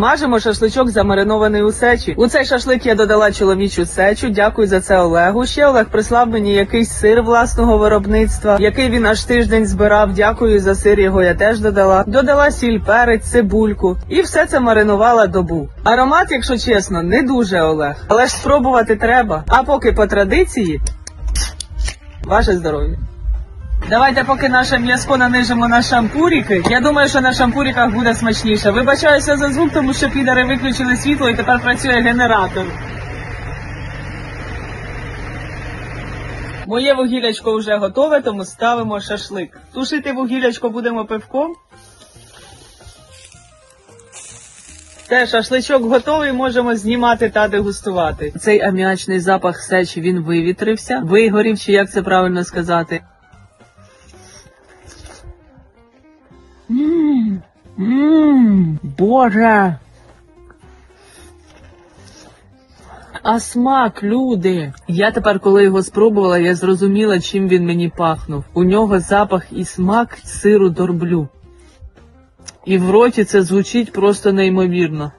Мажемо шашличок замаринований у сечі. У цей шашлик я додала чоловічу сечу. Дякую за це Олегу. Ще Олег прислав мені якийсь сир власного виробництва, який він аж тиждень збирав. Дякую за сир. Його я теж додала. Додала сіль, перець, цибульку. І все це маринувала добу. Аромат, якщо чесно, не дуже Олег. Але ж спробувати треба. А поки по традиції, ваше здоров'я. Давайте поки наше м'язко нанижимо на шампуріки. Я думаю, що на шампуріках буде смачніше. Вибачаюся за звук, тому що підари виключили світло і тепер працює генератор. Моє вугілячко вже готове, тому ставимо шашлик. Тушити вугілячко будемо пивком. Все, шашличок готовий, можемо знімати та дегустувати. Цей аміачний запах сечі він вивітрився, вигорів, чи як це правильно сказати. Ммм, боже. А смак, люди. Я тепер, коли його спробувала, я зрозуміла, чим він мені пахнув. У нього запах і смак сиру дорблю. І в роті це звучить просто неймовірно.